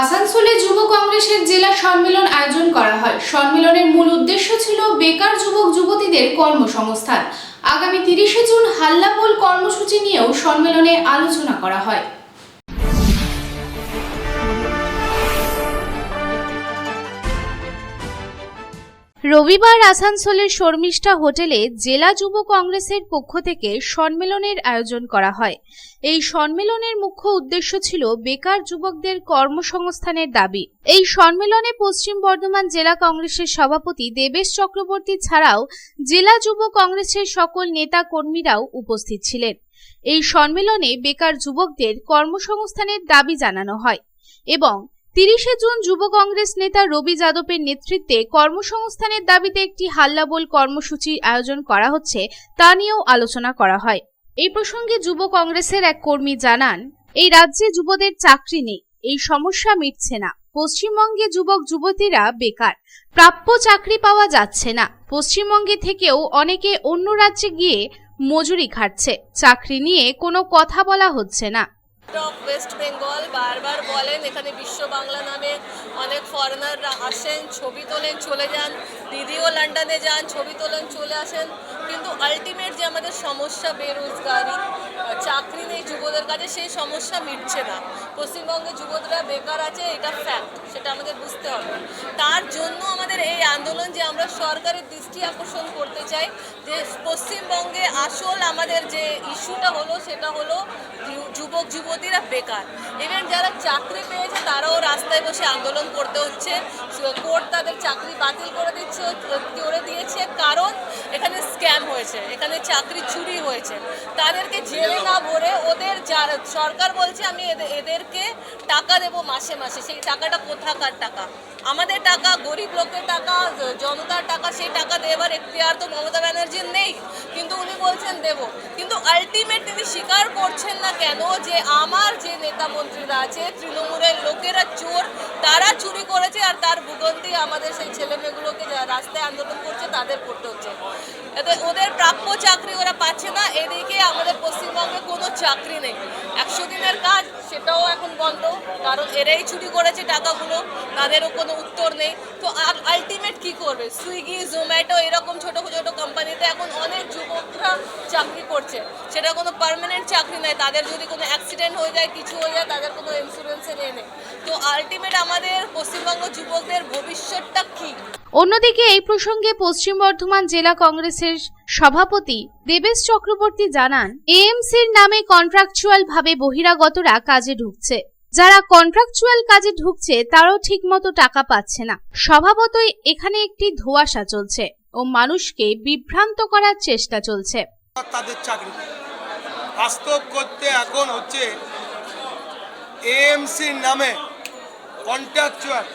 আসানসোলে যুব কংগ্রেসের জেলা সম্মেলন আয়োজন করা হয়। সম্মেলনের মূল উদ্দেশ্য ছিল বেকার যুবক যুবতীদের কর্মসংস্থান। আগামী তিরিশে জুন হাল্লাপোল কর্মসূচি নিয়েও সম্মেলনে আলোচনা করা হয়। রবিবার আসানসোলের শর্মিষ্ঠা হোটেলে জেলা যুব কংগ্রেসের পক্ষ থেকে সম্মেলনের আয়োজন করা হয়। এই সম্মেলনের মুখ্য উদ্দেশ্য ছিল বেকার যুবকদের কর্মসংস্থানের দাবি। এই সম্মেলনে পশ্চিম বর্ধমান জেলা কংগ্রেসের সভাপতি দেবেশ চক্রবর্তী ছাড়াও জেলা যুব কংগ্রেসের সকল নেতা কর্মীরাও উপস্থিত ছিলেন। এই সম্মেলনে বেকার যুবকদের কর্মসংস্থানের দাবি জানানো হয় এবং তিরিশে জুন যুব কংগ্রেস নেতা রবি যাদবের নেতৃত্বে কর্মসংস্থানের দাবিতে একটি হাল্লাবোল কর্মসূচি আয়োজন করা হচ্ছে, তা নিয়েও আলোচনা করা হয়। এই প্রসঙ্গে যুব কংগ্রেসের এক কর্মী জানান, এই রাজ্যে যুবদের চাকরি নেই, এই সমস্যা মিটছে না। পশ্চিমবঙ্গে যুবক যুবতীরা বেকার, প্রাপ্য চাকরি পাওয়া যাচ্ছে না। পশ্চিমবঙ্গে থেকেও অনেকে অন্য রাজ্যে গিয়ে মজুরি খাটছে, চাকরি নিয়ে কোনো কথা বলা হচ্ছে না। অফ ওয়েস্ট বেঙ্গল বারবার বলেন, এখানে বিশ্ব বাংলা নামে অনেক ফরেনাররা আসেন, ছবি তোলেন, চলে যান। দিদিও লন্ডনে যান, ছবি তোলেন, চলে আসেন। কিন্তু আলটিমেট যে আমাদের সমস্যা বেরোজগারি চাকরি নেই যুবদের কাছে, সেই সমস্যা মিটছে না। পশ্চিমবঙ্গে যুবকরা বেকার আছে, এটা ফ্যাক্ট সেটা আমাদের বুঝতে হবে। তার জন্য আমাদের এই আন্দোলন যে আমরা সরকারের দৃষ্টি আকর্ষণ করতে চাই যে পশ্চিমবঙ্গে আসল আমাদের যে ইস্যুটা হলো সেটা হলো যুবক, যুবতীরা বেকার। ইভেন যারা চাকরি পেয়েছে তারাও রাস্তায় বসে আন্দোলন করতে হচ্ছে। কোর্ট তাদের চাকরি বাতিল করে দিচ্ছে করে দিয়েছে। কারণ এখানে স্ক্যাম হয়েছে, এখানে চাকরি চুরি হয়েছে। তাদেরকে জেলে না ভরে ওদের যারা, সরকার বলছে আমি এদের- এদেরকে টাকা দেবো মাসে মাসে, সেই টাকাটা কোথাকার টাকা? আমাদের টাকা, গরিব লোকের টাকা, জনতার টাকা, সেই টাকা দেওয়ার এখতিয়ার তো মমতা ব্যানার্জির নেই। কিন্তু উনি বলছেন দেব। কিন্তু আলটিমেট তিনি স্বীকার করছেন না কেন যে আমার যে নেতা মন্ত্রীরা আছে, তৃণমূলের লোকেরা চোর, তারা চুরি করেছে আর তার ভূগন্তি আমাদের সেই ছেলে মেয়েগুলোকে যারা রাস্তায় আন্দোলন করছে তাদের করতে হচ্ছে এতে ওদের প্রাপ্য চাকরি ওরা পাচ্ছে না এদিকে আমাদের পশ্চিমবঙ্গে কোনো চাকরি নেই। একশো দিনের কাজ, সেটাও এখন বন্ধ। কারণ এরাই চুরি করেছে টাকাগুলো, তাদেরও কোনো উত্তর নেই। তো আর আলটিমেট কি করবে? সুইগি জোম্যাটো এরকম ছোট ছোট কোম্পানিতে এখন অনেক যুবকরা চাকরি করছে। সেটা কোনো পারমানেন্ট চাকরি নেই তাদের যদি কোনো অ্যাক্সিডেন্ট হয়ে যায়, কিছু হয়ে যায়, তাদের কোনো ইন্স্যুরেন্সে নেই নেই। আলটিমেট আমাদের পশ্চিমবঙ্গ যুবকদের ভবিষ্যৎটা কী? অন্যদিকে এই প্রসঙ্গে পশ্চিম বর্ধমান জেলা কংগ্রেসের সভাপতি দেবেশ চক্রবর্তী জানান এএমসির নামে কন্ট্রাকচুয়াল ভাবে বহিরাগতরা কাজে ঢুকছে। যারা কন্ট্রাকচুয়াল কাজে ঢুকছে তারাও ঠিকমতো টাকা পাচ্ছে না। স্বভাবতই এখানে একটি ধোঁয়াশা চলছে ও মানুষকে বিভ্রান্ত করার চেষ্টা চলছে। তাদের চাকরি। বাস্তব করতে এখন হচ্ছে এএমসির নামে কন্ট্রাকচুয়াল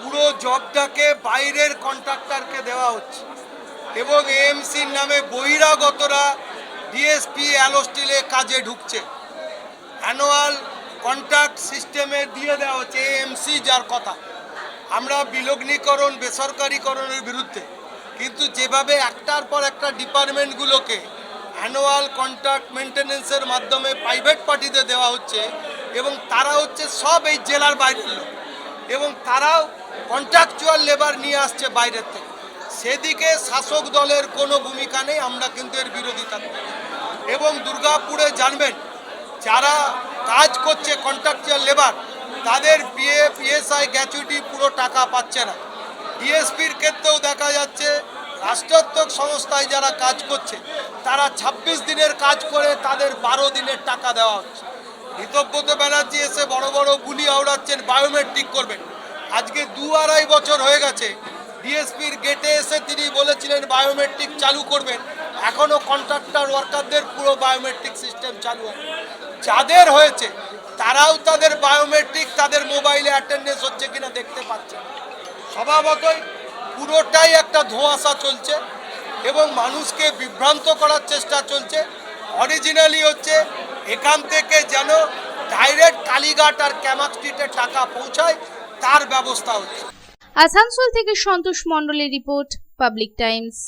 পুরো জবটাকে বাইরের কন্ট্রাক্টরকে দেওয়া হচ্ছে। এবং এএমসির নামে বহিরাগতরা ডিএসপি অ্যালোস্টিলে কাজে ঢুকছে। অ্যানুয়াল কন্ট্রাক্ট সিস্টেমে দিয়ে দেওয়া হচ্ছে এএমসি যার কথা। আমরা বিলগ্নীকরণ, বেসরকারিকরণের বিরুদ্ধে। কিন্তু যেভাবে একটার পর একটা ডিপার্টমেন্টগুলোকে অ্যানুয়াল কন্ট্রাক্ট মেনটেন্যান্সের মাধ্যমে প্রাইভেট পার্টিতে দেওয়া হচ্ছে এবং তারা হচ্ছে সব এই জেলার বাইরের লোক। এবং তারাও কন্ট্রাকচুয়াল লেবার নিয়ে আসছে বাইরের থেকে। সেদিকে শাসক দলের কোনো ভূমিকা নেই, আমরা কিন্তু এর বিরোধিতা এবং দুর্গাপুরে জানবেন, যারা কাজ করছে কন্ট্রাকচুয়াল লেবার তাদের পিএ পিএসআই গ্যাচুইটি পুরো টাকা পাচ্ছে না। ডিএসপির ক্ষেত্রেও দেখা যাচ্ছে, রাষ্ট্রায়ত্তক সংস্থায় যারা কাজ করছে, তারা ২৬ দিনের কাজ করে তাদের বারো দিনের টাকা দেওয়া হচ্ছে। ঋতব্রত ব্যানার্জি এসে বড় বড় গুলি আওড়াচ্ছেন বায়োমেট্রিক করবেন। আজকে দু আড়াই বছর হয়ে গেছে, ডিএসপির গেটে এসে তিনি বলেছিলেন বায়োমেট্রিক চালু করবেন। এখনও কন্ট্রাক্টর ওয়ার্কারদের পুরো বায়োমেট্রিক সিস্টেম চালু হয় যাদের হয়েছে, তারাও তাদের বায়োমেট্রিক তাদের মোবাইলে অ্যাটেন্ডেন্স হচ্ছে কিনা দেখতে পাচ্ছে। স্বভাবতই পুরোটাই একটা ধোঁয়াশা চলছে এবং মানুষকে বিভ্রান্ত করার চেষ্টা চলছে। অরিজিনালি হচ্ছে এখান থেকে যেন ডাইরেক্ট কালীঘাট আর ক্যামাক স্ট্রিটে টাকা পৌঁছায়, তার ব্যবস্থা হচ্ছে। আসানসোল থেকে সন্তোষ মণ্ডলের রিপোর্ট, পাবলিক টাইমস।